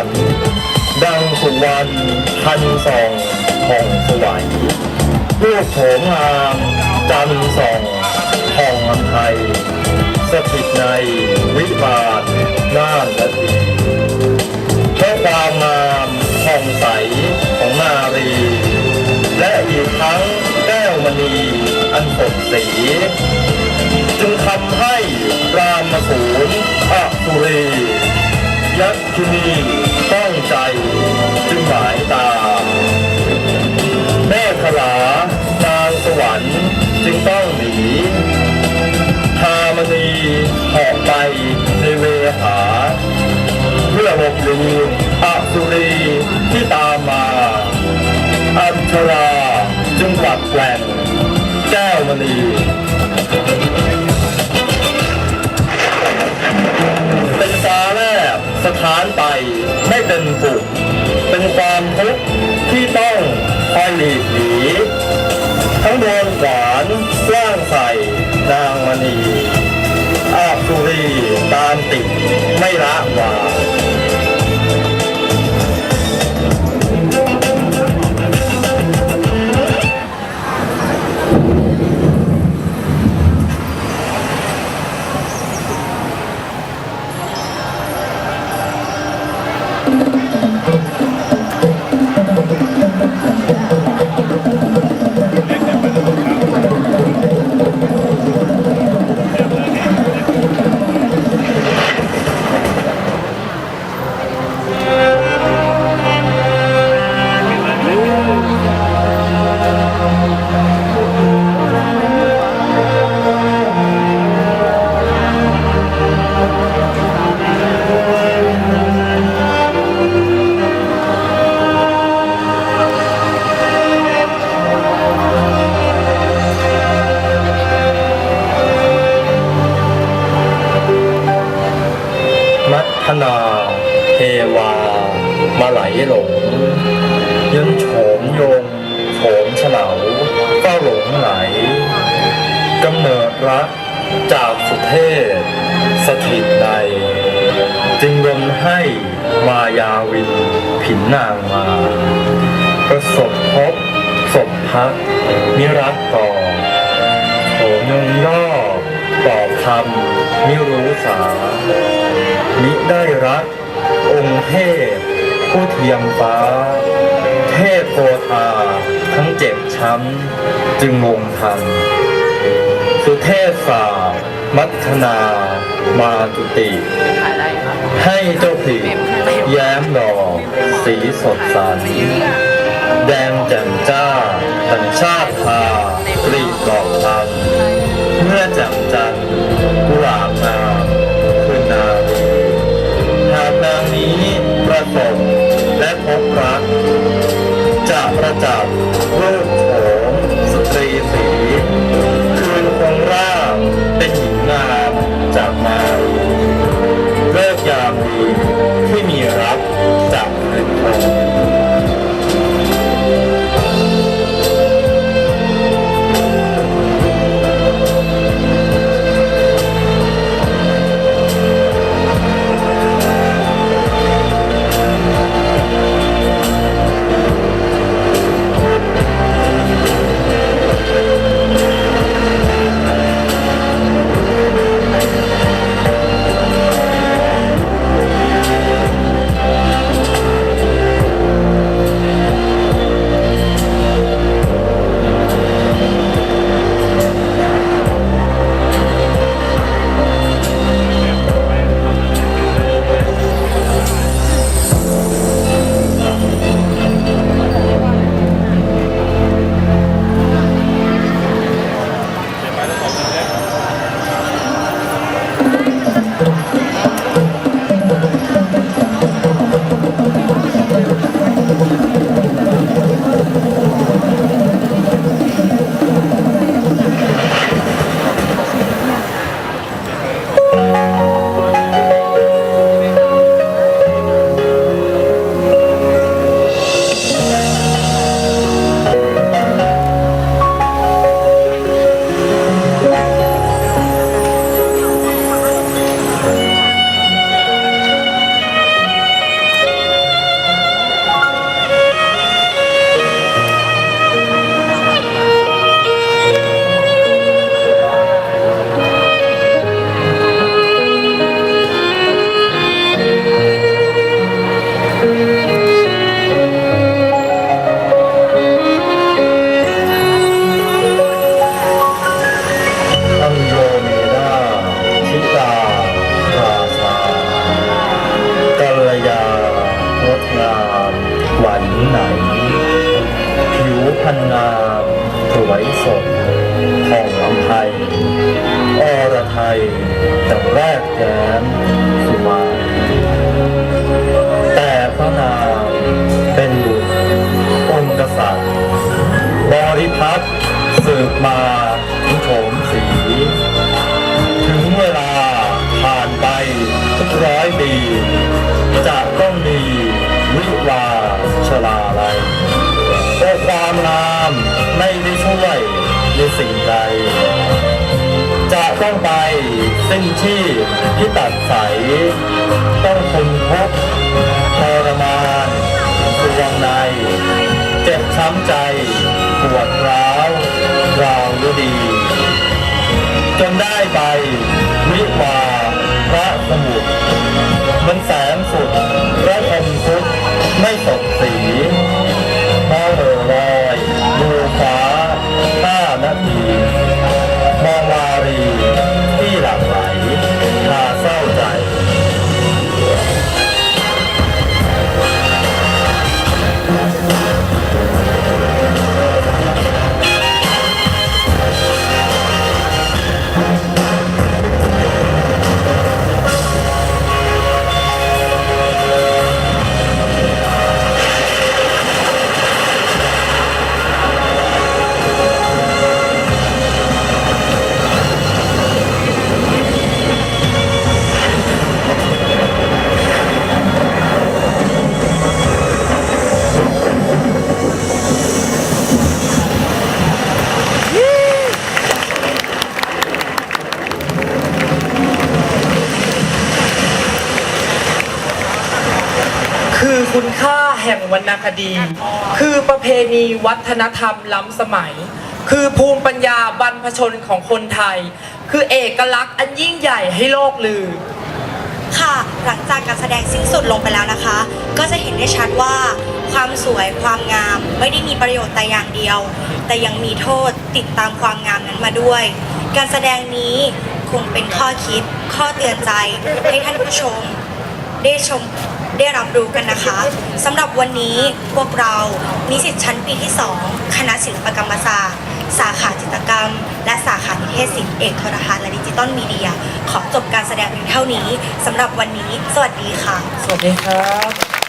รรค์ดังสุวรรณพันสองของสวัยรูปโฉมงามจันสองผ่องอำไทย สถิตในวิมานน่านนาทีเพราะความงามผ่องใสของนารี และอีกทั้งแก้วมณีอันสดสี จึงทำให้รามสูรอสุรี ยักษ์คินีต้องใจ จึงหมายตา แม่ขลานางสวรรค์จึงต้องหนีพามณีเหาะไปในเวหา เพื่อหลบหลีกอสุรีที่ตามมา อัญชราจึงกลัดแกล้งแก้วมณีานไปไม่เป็นสุขเป็นความทุกข์ที่ต้องคอยหลีกหนีทั้งโดนขวานล่างใส่นางมณีอาบสุรีตามติดไม่ละวาง นาเทวา มาไหลหลงยันโฉมโยงโฉมเฉลาก็หลงไหลกำเนิดรักจากสุเทพสถิตในจึงรนให้มายาวินผินนางมา ประสบพบศพพักมิรักต่อ ตอบคำมิรู้สา มิได้รัก องค์เทพผู้เทียมฟ้า เทพโกธาทั้งเจ็บช้ำ จึงงงทัน สุเทพสามัทนามาจุติ ให้เจ้าผีแย้มดอกสีสดใสแดงแจ่มจ้าสัญชาติพากรีบดอกพันเมื่อแจ่มจันามหวานไหน ผิวพันงาสวยสดของลำไทยอรไทยจังแรกแย้มสุมาแต่พระนามเป็นบุตรองค์กษัตริย์ บริพัตรสืบมาถึงโฉมสี ถึงเวลาผ่านไปร้อยปีจะต้องมี วิวาชลาลัยแต่ความงามไม่ได้ช่วยในสิ่งใด จะต้องไปสิ้นที่ที่ตัดใส ต้องทนทุกข์ทรมานสวงใน เจ็บช้ำใจปวดร้าวราวฤดี จนได้ไปวิวาพระสมุทรมันแส คุณค่าแห่งวรรณคดี คือประเพณีวัฒนธรรมล้ำสมัย คือภูมิปัญญาบรรพชนของคนไทย คือเอกลักษณ์อันยิ่งใหญ่ให้โลกลือ ค่ะ หลังจากการแสดงสิ้นสุดลงไปแล้วนะคะ ก็จะเห็นได้ชัดว่า ความสวยความงามไม่ได้มีประโยชน์แต่อย่างเดียว แต่ยังมีโทษติดตามความงามนั้นมาด้วย การแสดงนี้คงเป็นข้อคิดข้อเตือนใจให้ท่านผู้ชม ได้ชม ได้รับรู้กันนะคะสำหรับวันนี้พวกเรานิสิตชั้นปีที่ 2 คณะศิลปกรรมศาสตร์ สาขาจิตรกรรม และสาขานิเทศศิลป์เอกโทรทัศน์และดิจิตอลมีเดีย ขอจบการแสดงเพียงเท่านี้สำหรับวันนี้ สวัสดีค่ะ สวัสดีครับ